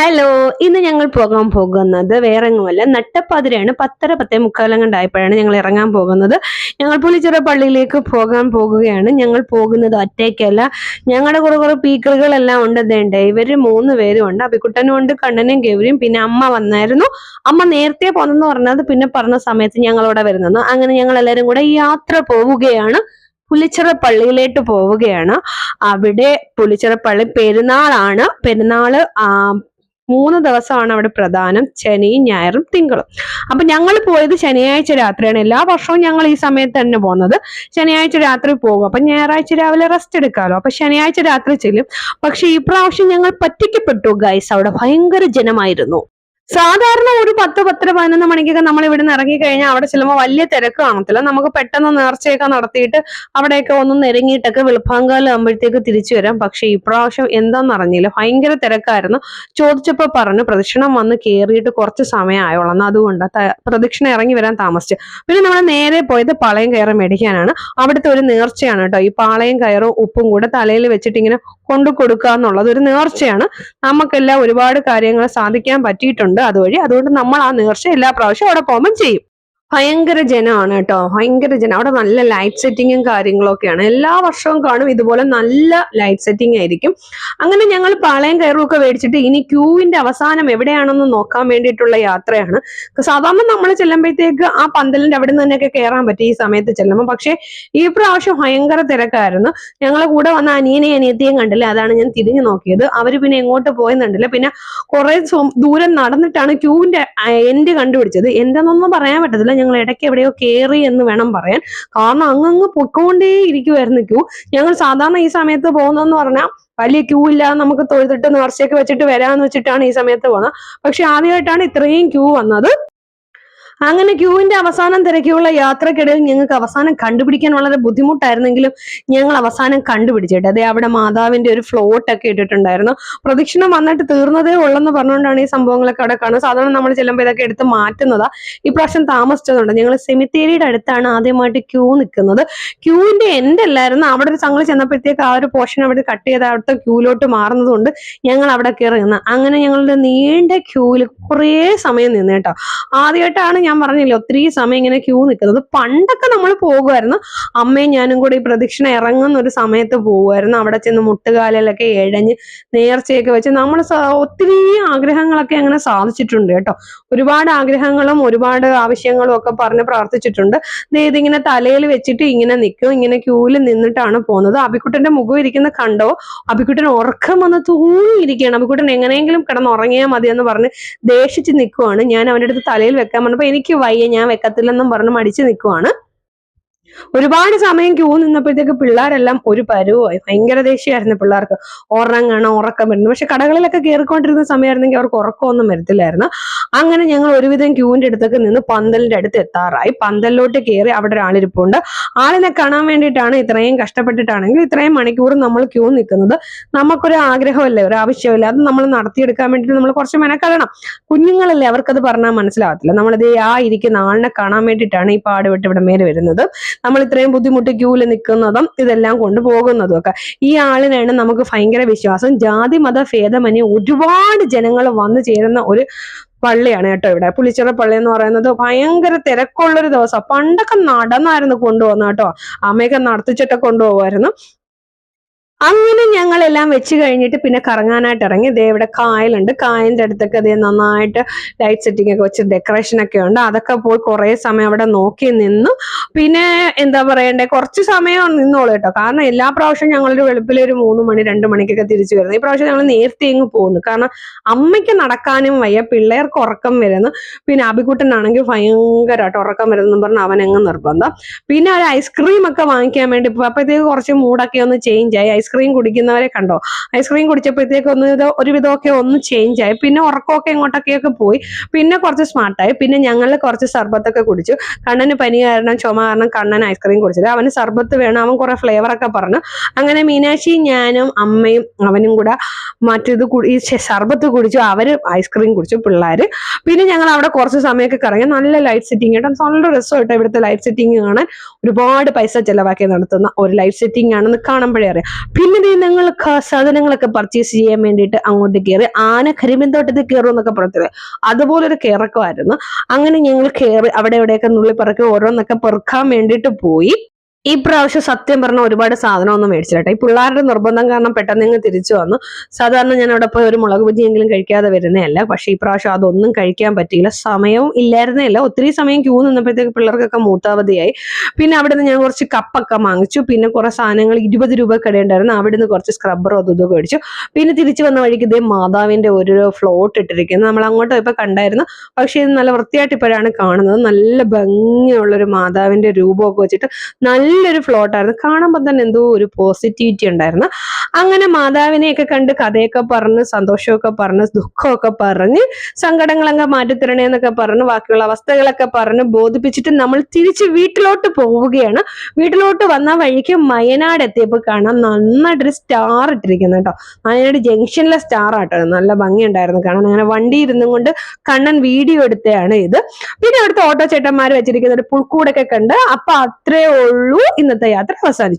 Hello ഇന്ന് ഞങ്ങൾ പോകാൻ പോകുന്നത് വേറെ എങ്ങുമല്ല നട്ടപ്പാതിരയാണ്. പത്തര പത്തേ മുക്കാലം കണ്ടായപ്പോഴാണ് ഞങ്ങൾ ഇറങ്ങാൻ പോകുന്നത്. ഞങ്ങൾ പുലിച്ചിറ പള്ളിയിലേക്ക് പോകാൻ പോകുകയാണ്. ഞങ്ങൾ പോകുന്നത് ഒറ്റയ്ക്കല്ല. ഞങ്ങളുടെ കൂടെ കുറെ പീക്കറുകളെല്ലാം ഉണ്ട്. അതേണ്ട ഇവർ മൂന്ന് പേരും ഉണ്ട്. അഭിക്കുട്ടനും ഉണ്ട് കണ്ണനും ഗൗരിയും. പിന്നെ അമ്മ വന്നായിരുന്നു. അമ്മ നേരത്തെ പോന്നെന്ന് പറഞ്ഞത് പിന്നെ പറഞ്ഞ സമയത്ത് ഞങ്ങളവിടെ വരുന്നത് അങ്ങനെ ഞങ്ങൾ എല്ലാവരും കൂടെ യാത്ര പോവുകയാണ്. പുലിച്ചിറ പള്ളിയിലേക്ക് പോവുകയാണ്. അവിടെ പുലിച്ചിറ പള്ളി പെരുന്നാളാണ്. പെരുന്നാൾ ആ മൂന്ന് ദിവസമാണ് അവിടെ പ്രധാനം ശനിയും ഞായറും തിങ്കളും. അപ്പൊ ഞങ്ങൾ പോയത് ശനിയാഴ്ച രാത്രിയാണ്. എല്ലാ വർഷവും ഞങ്ങൾ ഈ സമയത്ത് തന്നെ പോകുന്നത്. ശനിയാഴ്ച രാത്രി പോകും. അപ്പൊ ഞായറാഴ്ച രാവിലെ റെസ്റ്റ് എടുക്കാമല്ലോ അപ്പൊ ശനിയാഴ്ച രാത്രി ചെല്ലും. പക്ഷെ ഈ പ്രാവശ്യം ഞങ്ങൾ പറ്റിക്കപ്പെട്ടു ഗൈസ് അവിടെ ഭയങ്കര ജനമായിരുന്നു. സാധാരണ ഒരു പത്ത് പത്തര പതിനൊന്ന് മണിക്കൊക്കെ നമ്മൾ ഇവിടെ നിന്ന് ഇറങ്ങി കഴിഞ്ഞാൽ അവിടെ ചെല്ലുമ്പോൾ വലിയ തിരക്ക് കാണത്തില്ല. നമുക്ക് പെട്ടെന്ന് നേർച്ചയൊക്കെ നടത്തിയിട്ട് അവിടെയൊക്കെ ഒന്ന് നിരങ്ങിയിട്ടൊക്കെ വെളുപ്പാങ്കാലം ആകുമ്പോഴത്തേക്ക് തിരിച്ചു വരാം. പക്ഷെ ഇപ്രാവശ്യം എന്താണെന്ന് അറിഞ്ഞില്ല. ഭയങ്കര തിരക്കായിരുന്നു. ചോദിച്ചപ്പോൾ പറഞ്ഞു പ്രദക്ഷിണം വന്ന് കയറിയിട്ട് കുറച്ച് സമയമായോളാം അതുകൊണ്ട് പ്രദക്ഷിണം ഇറങ്ങി വരാൻ താമസിച്ചു. പിന്നെ നമ്മൾ നേരെ പോയത് പാളയം കയറ് മേടിക്കാനാണ്. അവിടുത്തെ ഒരു നേർച്ചയാണ് കേട്ടോ. ഈ പാളയം കയറും ഉപ്പും കൂടെ തലയിൽ വെച്ചിട്ട് ഇങ്ങനെ കൊണ്ടു കൊടുക്കുക എന്നുള്ളത് ഒരു നേർച്ചയാണ്. നമുക്കെല്ലാം ഒരുപാട് കാര്യങ്ങൾ സാധിക്കാൻ പറ്റിയിട്ടുണ്ട്. അതുവഴി അതുകൊണ്ട് നമ്മൾ ആ നേർച്ച എല്ലാ പ്രാവശ്യവും അവിടെ പോകുമ്പോൾ ചെയ്യും. ഭയങ്കര ജനമാണ് കേട്ടോ. ഭയങ്കര ജനം. അവിടെ നല്ല ലൈറ്റ് സെറ്റിങ്ങും കാര്യങ്ങളൊക്കെയാണ്. എല്ലാ വർഷവും കാണും ഇതുപോലെ നല്ല ലൈറ്റ് സെറ്റിംഗ് ആയിരിക്കും. അങ്ങനെ ഞങ്ങൾ പാളയം കയറുമൊക്കെ മേടിച്ചിട്ട് ഇനി ക്യൂവിന്റെ അവസാനം എവിടെയാണെന്ന് നോക്കാൻ വേണ്ടിയിട്ടുള്ള യാത്രയാണ്. സാധാരണ നമ്മൾ ചെല്ലുമ്പോഴത്തേക്ക് ആ പന്തലിന്റെ അവിടെ നിന്ന് തന്നെയൊക്കെ കയറാൻ പറ്റും ഈ സമയത്ത് ചെല്ലുമ്പോൾ പക്ഷേ ഈ പ്രാവശ്യം ഭയങ്കര തിരക്കായിരുന്നു. ഞങ്ങളെ കൂടെ വന്ന അനിയനെയും അനിയത്തിയും കണ്ടില്ല? അതാണ് ഞാൻ തിരിഞ്ഞു നോക്കിയത്. അവർ പിന്നെ എങ്ങോട്ട് പോയെന്നുണ്ടല്ല പിന്നെ കുറെ ദൂരം നടന്നിട്ടാണ് ക്യൂവിന്റെ എൻഡ് കണ്ടുപിടിച്ചത്. എന്തെന്നൊന്നും പറയാൻ പറ്റത്തില്ല. ഞങ്ങൾ ഇടയ്ക്ക് എവിടെയോ കയറി എന്ന് വേണം പറയാൻ. കാരണം അങ്ങങ്ങ് പൊയ്ക്കൊണ്ടേ ഇരിക്കുമായിരുന്നു ക്യൂ. ഞങ്ങൾ സാധാരണ ഈ സമയത്ത് പോകുന്നതെന്ന് പറഞ്ഞാൽ വലിയ ക്യൂ ഇല്ലാതെ നമുക്ക് തൊഴുതിട്ട് നേർച്ചയൊക്കെ വെച്ചിട്ട് വരാന്ന് വെച്ചിട്ടാണ് ഈ സമയത്ത് പോകുന്നത്. പക്ഷെ ആദ്യമായിട്ടാണ് ഇത്രയും ക്യൂ വന്നത്. അങ്ങനെ ക്യൂവിന്റെ അവസാനം തിരക്കിയുള്ള യാത്രക്കിടയിൽ ഞങ്ങൾക്ക് അവസാനം കണ്ടുപിടിക്കാൻ വളരെ ബുദ്ധിമുട്ടായിരുന്നെങ്കിലും ഞങ്ങൾ അവസാനം കണ്ടുപിടിച്ചിട്ട്. അതെ അവിടെ മാതാവിന്റെ ഒരു ഫ്ലോട്ട് ഒക്കെ ഇട്ടിട്ടുണ്ടായിരുന്നു. പ്രദക്ഷിണം വന്നിട്ട് തീർന്നതേ ഉള്ളെന്ന് പറഞ്ഞുകൊണ്ടാണ് ഈ സംഭവങ്ങളൊക്കെ അവിടെ കാണുന്നത്. സാധാരണ നമ്മൾ ചെല്ലുമ്പോൾ ഇതൊക്കെ എടുത്ത് മാറ്റുന്നതാ. ഈ പ്രാവശ്യം താമസിച്ചതുകൊണ്ട് ഞങ്ങൾ സെമിത്തേരിയുടെ അടുത്താണ് ആദ്യമായിട്ട് ക്യൂ നിൽക്കുന്നത്. ക്യൂവിന്റെ എൻഡ് അല്ലായിരുന്നു. അവിടെ ഒരു സംഘം ചെന്നപ്പോഴത്തേക്ക് ആ ഒരു പോർഷൻ അവിടെ കട്ട് ചെയ്ത് അവിടുത്തെ ക്യൂലോട്ട് മാറുന്നതുകൊണ്ട് ഞങ്ങൾ അവിടെ കയറി അങ്ങനെ ഞങ്ങളുടെ നീണ്ട ക്യൂവിൽ കുറേ സമയം നിന്ന് കേട്ടോ. ആദ്യമായിട്ടാണ് ഞാൻ പറഞ്ഞില്ലേ ഒത്തിരി സമയം ഇങ്ങനെ ക്യൂ നിൽക്കുന്നത് പണ്ടൊക്കെ നമ്മൾ പോകുമായിരുന്നു അമ്മയും ഞാനും കൂടി ഈ പ്രദക്ഷിണ ഇറങ്ങുന്ന ഒരു സമയത്ത് പോകുമായിരുന്നു അവിടെ ചെന്ന് മുട്ടുകാലിലൊക്കെ ഇഴഞ്ഞ് നേർച്ചയൊക്കെ വെച്ച് നമ്മൾ ഒത്തിരി ആഗ്രഹങ്ങളൊക്കെ അങ്ങനെ സാധിച്ചിട്ടുണ്ട് കേട്ടോ. ഒരുപാട് ആഗ്രഹങ്ങളും ഒരുപാട് ആവശ്യങ്ങളും ഒക്കെ പറഞ്ഞ് പ്രാർത്ഥിച്ചിട്ടുണ്ട്. ഇതിങ്ങനെ തലയിൽ വെച്ചിട്ട് ഇങ്ങനെ നിൽക്കും. ഇങ്ങനെ ക്യൂവിൽ നിന്നിട്ടാണ് പോകുന്നത്. അബിക്കുട്ടന്റെ മുഖം ഇരിക്കുന്ന കണ്ടോ? അബിക്കുട്ടൻ ഉറക്കം വന്ന് തൂങ്ങിയിരിക്കുകയാണ്. അബിക്കുട്ടൻ എങ്ങനെയെങ്കിലും കിടന്ന് ഉറങ്ങിയാൽ മതി എന്ന് പറഞ്ഞ് ദേഷിച്ച് നിൽക്കുവാണ്. ഞാൻ അവന്റെ അടുത്ത് തലയിൽ വെക്കാൻ പറഞ്ഞപ്പോൾ എനിക്ക് വയ്യ ഞാൻ വെക്കത്തില്ലെന്നും പറഞ്ഞ് മടിച്ച് നിൽക്കുവാണ് ഒരുപാട് സമയം ക്യൂ നിന്നപ്പോഴത്തേക്ക് പിള്ളേരെല്ലാം ഒരു പരുവായി ഭയങ്കര ദേഷ്യമായിരുന്നു പിള്ളേർക്ക്. ഉറങ്ങണം ഉറക്കം വരുന്നു. പക്ഷെ കടകളിലൊക്കെ കയറിക്കൊണ്ടിരുന്ന സമയമായിരുന്നെങ്കിൽ അവർക്ക് ഉറക്കമൊന്നും വരത്തില്ലായിരുന്നു. അങ്ങനെ ഞങ്ങൾ ഒരുവിധം ക്യൂവിന്റെ അടുത്തേക്ക് നിന്ന് പന്തലിന്റെ അടുത്ത് എത്താറായി. പന്തലിലോട്ട് കയറി അവിടെ ഒരാളിരിപ്പുണ്ട് ആളിനെ കാണാൻ വേണ്ടിയിട്ടാണ് ഇത്രയും കഷ്ടപ്പെട്ടിട്ടാണെങ്കിൽ ഇത്രയും മണിക്കൂർ നമ്മൾ ക്യൂ നിൽക്കുന്നത്. നമുക്കൊരു ആഗ്രഹമല്ലേ ഒരു ആവശ്യമില്ല? അത് നമ്മൾ നടത്തിയെടുക്കാൻ വേണ്ടിയിട്ട് നമ്മൾ കുറച്ച് മെനക്കെടണം. കുഞ്ഞുങ്ങളല്ലേ അവർക്കത് പറഞ്ഞാൽ മനസ്സിലാവത്തില്ല. നമ്മളിത് ആ ഇരിക്കുന്ന ആളിനെ കാണാൻ വേണ്ടിയിട്ടാണ് ഈ പാടുപെട്ട് ഇവിടെ മേലെ വരുന്നത്. നമ്മൾ ഇത്രയും ബുദ്ധിമുട്ട് ക്യൂവിൽ നിൽക്കുന്നതും ഇതെല്ലാം കൊണ്ട് പോകുന്നതും ഒക്കെ ഈ ആളിനാണ് നമുക്ക് ഭയങ്കര വിശ്വാസം. ജാതി മത ഭേദമന്യേ ഒരുപാട് ജനങ്ങൾ വന്നു ചേരുന്ന ഒരു പള്ളിയാണ് കേട്ടോ ഇവിടെ. പുളിച്ചിറ പള്ളി എന്ന് പറയുന്നത് ഭയങ്കര തിരക്കുള്ളൊരു ദിവസം. പണ്ടൊക്കെ നടന്നായിരുന്നു കൊണ്ടുപോകുന്നത് കേട്ടോ. അമ്മയൊക്കെ നടത്തിച്ചിട്ട് കൊണ്ടുപോകുമായിരുന്നു. അങ്ങനെ ഞങ്ങളെല്ലാം വെച്ച് കഴിഞ്ഞിട്ട് പിന്നെ കറങ്ങാനായിട്ട് ഇറങ്ങി. ദേ ഇവിടെ കായലുണ്ട്. കായലിന്റെ അടുത്തൊക്കെ ദേ നന്നായിട്ട് ലൈറ്റ് സെറ്റിംഗ് ഒക്കെ വെച്ച് ഡെക്കറേഷൻ ഒക്കെ ഉണ്ട്. അതൊക്കെ പോയി കുറേ സമയം അവിടെ നോക്കി നിന്നു. പിന്നെ എന്താ പറയണ്ടേ? കുറച്ച് സമയം നിന്നോളൂ കേട്ടോ. കാരണം എല്ലാ പ്രാവശ്യവും ഞങ്ങളൊരു വെളുപ്പിൽ ഒരു മൂന്ന് മണി രണ്ട് മണിക്കൊക്കെ തിരിച്ചു വരുന്നു. ഈ പ്രാവശ്യം ഞങ്ങൾ നേരത്തെ ഇങ്ങ് പോകുന്നു കാരണം അമ്മയ്ക്ക് നടക്കാനും വയ്യ. പിള്ളേർക്ക് ഉറക്കം വരുന്നു. പിന്നെ അബിക്കുട്ടനാണെങ്കിൽ ഭയങ്കരമായിട്ട് ഉറക്കം വരുന്നെന്ന് പറഞ്ഞ് അവൻ എങ്ങ് നിർബന്ധം. പിന്നെ ഒരു ഐസ്ക്രീം ഒക്കെ വാങ്ങിക്കാൻ വേണ്ടി അപ്പോഴത്തേക്ക് കുറച്ച് മൂടൊക്കെ ഒന്ന് ചേഞ്ച് ആയി. ഐസ്ക്രീം കുടിക്കുന്നവരെ കണ്ടോ? ഐസ്ക്രീം കുടിച്ചപ്പോഴത്തേക്ക് ഒന്ന് ഇത് ഒരു വിധമൊക്കെ ഒന്ന് ചേഞ്ച് ആയി. പിന്നെ ഉറക്കമൊക്കെ ഇങ്ങോട്ടൊക്കെയൊക്കെ പോയി. പിന്നെ കുറച്ച് സ്മാർട്ടായി പിന്നെ ഞങ്ങൾ കുറച്ച് സർബത്തൊക്കെ കുടിച്ചു. കണ്ണന് പനി കാരണം ചുമ കാരണം കണ്ണൻ ഐസ്ക്രീം കുടിച്ചത് അവന് സർബത്ത് വേണം. അവൻ കുറെ ഫ്ലേവർ ഒക്കെ പറഞ്ഞു. അങ്ങനെ മീനാക്ഷി ഞാനും അമ്മയും അവനും കൂടെ മറ്റേത് ഈ സർബത്ത് കുടിച്ചു. അവർ ഐസ്ക്രീം കുടിച്ചു പിള്ളേര്. പിന്നെ ഞങ്ങൾ അവിടെ കുറച്ച് സമയമൊക്കെ കറങ്ങി. നല്ല ലൈറ്റ് സെറ്റിംഗ് കേട്ടോ. നല്ല രസമായിട്ട് ഇവിടുത്തെ ലൈറ്റ് സെറ്റിംഗ് കാണാൻ. ഒരുപാട് പൈസ ചെലവാക്കി നടത്തുന്ന ഒരു ലൈറ്റ് സെറ്റിംഗ് ആണെന്ന് കാണുമ്പോഴേ അറിയാം. പിന്നെ ഞങ്ങൾ സാധനങ്ങളൊക്കെ പർച്ചേസ് ചെയ്യാൻ വേണ്ടിയിട്ട് അങ്ങോട്ട് കയറി ആന കരിമ്പിൻതോട്ടത്തിൽ കയറും എന്നൊക്കെ പറയത്തില്ലേ അതുപോലൊരു കയറക്കമായിരുന്നു അങ്ങനെ ഞങ്ങൾ കയറി അവിടെ എവിടെയൊക്കെ നുള്ളി പറക്കി ഓരോന്നൊക്കെ പെറുക്കാൻ വേണ്ടിയിട്ട് പോയി. ഈ പ്രാവശ്യം സത്യം പറഞ്ഞ ഒരുപാട് സാധനമൊന്നും മേടിച്ചില്ല കേട്ടോ. ഈ പിള്ളേരുടെ നിർബന്ധം കാരണം പെട്ടെന്ന് ഇങ്ങ് തിരിച്ചു വന്നു. സാധാരണ ഞാൻ അവിടെ പോയി ഒരു മുളക് ബുദ്ധിയെങ്കിലും കഴിക്കാതെ വരുന്നതല്ല. പക്ഷേ ഈ പ്രാവശ്യം അതൊന്നും കഴിക്കാൻ പറ്റിയില്ല. സമയവും ഇല്ലായിരുന്നേല്ല ഒത്തിരി സമയം ക്യൂ നിന്നപ്പോഴത്തേക്ക് പിള്ളേർക്കൊക്കെ മൂത്താവധിയായി. പിന്നെ അവിടെ നിന്ന് ഞാൻ കുറച്ച് കപ്പൊക്കെ വാങ്ങിച്ചു. പിന്നെ കുറെ സാധനങ്ങൾ ഇരുപത് രൂപ കടയുണ്ടായിരുന്നു. അവിടെ നിന്ന് കുറച്ച് സ്ക്രബ്ബറോ അതും ഇതൊക്കെ മേടിച്ചു. പിന്നെ തിരിച്ചു വന്ന വഴിക്ക് ഇതേ മാതാവിന്റെ ഒരു ഫ്ലോട്ട് ഇട്ടിരിക്കുന്നത് നമ്മൾ അങ്ങോട്ട് ഇപ്പോൾ കണ്ടായിരുന്നു. പക്ഷേ ഇത് നല്ല വൃത്തിയായിട്ട് ഇപ്പോഴാണ് കാണുന്നത്. നല്ല ഭംഗിയുള്ളൊരു മാതാവിന്റെ രൂപമൊക്കെ വെച്ചിട്ട് നല്ലൊരു ഫ്ലോട്ടായിരുന്നു കാണുമ്പോൾ തന്നെ എന്തോ ഒരു പോസിറ്റിവിറ്റി ഉണ്ടായിരുന്നു. അങ്ങനെ മാതാവിനെയൊക്കെ കണ്ട് കഥയൊക്കെ പറഞ്ഞ് സന്തോഷമൊക്കെ പറഞ്ഞ് ദുഃഖമൊക്കെ പറഞ്ഞ് സങ്കടങ്ങളൊക്കെ മാറ്റിത്തരണേ എന്നൊക്കെ പറഞ്ഞ് ബാക്കിയുള്ള അവസ്ഥകളൊക്കെ പറഞ്ഞ് ബോധിപ്പിച്ചിട്ട് നമ്മൾ തിരിച്ച് വീട്ടിലോട്ട് പോവുകയാണ്. വീട്ടിലോട്ട് വന്ന വഴിക്ക് വയനാട് എത്തിയപ്പോൾ കാണാൻ നന്നായിട്ടൊരു സ്റ്റാർ ഇട്ടിരിക്കുന്നു കേട്ടോ. വയനാട് ജംഗ്ഷനിലെ സ്റ്റാർ ആട്ടോ നല്ല ഭംഗിയുണ്ടായിരുന്നു കാണാൻ. അങ്ങനെ വണ്ടി ഇരുന്നും കൊണ്ട് കണ്ണൻ വീഡിയോ എടുത്തതാണ് ഇത്. പിന്നെ അവിടുത്തെ ഓട്ടോ ചേട്ടന്മാർ വെച്ചിരിക്കുന്ന ഒരു പുൽക്കൂടൊക്കെ കണ്ട് അപ്പൊ അത്രേ ഉള്ളൂ ഇന്നത്തെ യാത്ര അവസാനിച്ചു.